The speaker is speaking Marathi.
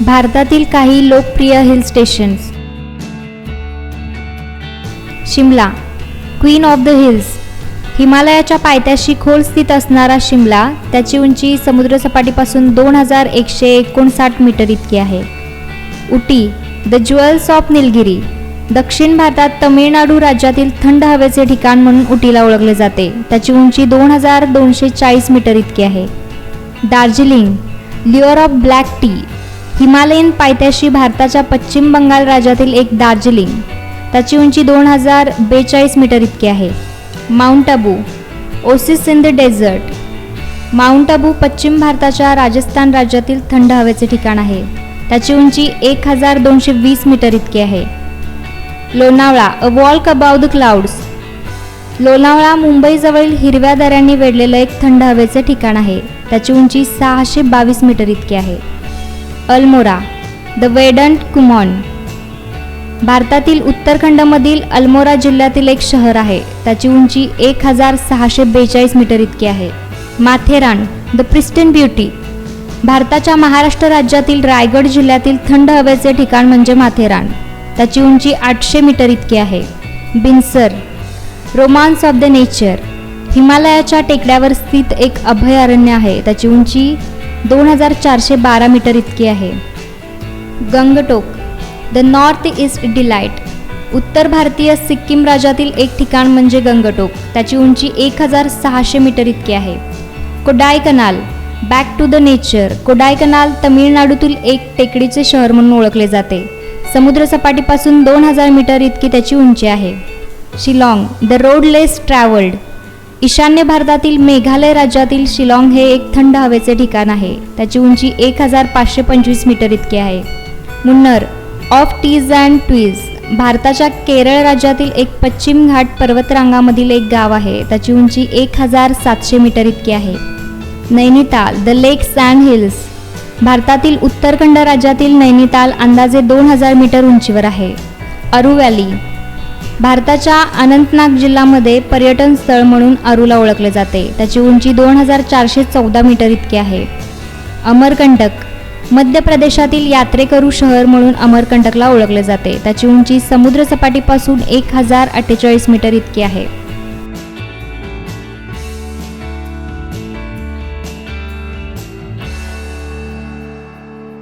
भारतातील काही लोकप्रिय hill stations Shimla queen of the hills. हिमालयाच्या पायथ्याशी खोल स्थित असणारा शिमला त्याची उंची समुद्रसपाटीपासून दोन हजार एकशे एकोणसाठ मीटर इतकी आहे. Ooty the jewels of Nilgiri. दक्षिण भारतात तमिळनाडू राज्यातील थंड हवेचे ठिकाण म्हणून उटीला ओळखले जाते. त्याची उंची दोन हजार दोनशे चाळीस मीटर इतकी आहे. Darjeeling lair of black tea. Himalayan पायथ्याशी भारताच्या पश्चिम बंगाल राज्यातील एक दार्जिलिंग. त्याची उंची दोन हजार बेचाळीस मीटर इतकी आहे. Mount Abu oasis in the desert. Mount Abu पश्चिम भारताच्या राजस्थान राज्यातील थंड हवेचे ठिकाण आहे. त्याची उंची एक हजार दोनशे वीस मीटर इतकी आहे. Lonavala a walk above the clouds. Lonavala मुंबईजवळील हिरव्या दऱ्यांनी वेढलेलं एक थंड हवेचे ठिकाण आहे. त्याची उंची सहाशे बावीस मीटर इतकी आहे. Almora the verdant Kumaon. भारतातील उत्तरखंडमधील अल्मोरा जिल्ह्यातील एक शहर आहे. त्याची उंची एक हजार सहाशे बेचाळीस मीटर इतकी आहे. Matheran the pristine beauty. भारताच्या महाराष्ट्र राज्यातील रायगड जिल्ह्यातील थंड हवेचे ठिकाण म्हणजे माथेरान. त्याची उंची आठशे मीटर इतकी आहे. Binsar romance of the nature. हिमालयाच्या टेकड्यावर स्थित एक अभयारण्य आहे. त्याची उंची दोन हजार चारशे बारा मीटर इतकी आहे. Gangtok the north east delight उत्तर भारतीय सिक्कीम राज्यातील एक ठिकाण म्हणजे गंगटोक. त्याची उंची एक हजार सहाशे मीटर इतकी आहे. Kodaikanal back to the nature Kodaikanal तमिळनाडूतील एक टेकडीचे शहर म्हणून ओळखले जाते. समुद्रसपाटीपासून दोन हजार मीटर इतकी त्याची उंची आहे. Shillong the road less travelled ईशान्य भारतातील मेघालय राज्यातील शिलाँग हे एक थंड हवेचे ठिकाण आहे. त्याची उंची एक हजार पाचशे पंचवीस मीटर इतकी आहे. Munnar of teas and trees भारताच्या केरळ राज्यातील एक पश्चिम घाट पर्वतरांगामधील एक गाव आहे. त्याची उंची एक हजार सातशे मीटर इतकी आहे. Nainital the lake sand hills भारतातील उत्तरखंड राज्यातील नैनिताल अंदाजे दोन हजार मीटर उंचीवर आहे. अरू व्हॅली भारताच्या अनंतनाग जिल्ह्यामध्ये पर्यटन स्थळ म्हणून अरूला ओळखले जाते. त्याची उंची दोन हजार चारशे चौदा मीटर इतकी आहे. अमरकंटक मध्य प्रदेशातील यात्रेकरू शहर म्हणून अमरकंटकला ओळखले जाते. त्याची उंची समुद्रसपाटीपासून एक हजार अठ्ठेचाळीस मीटर इतकी आहे.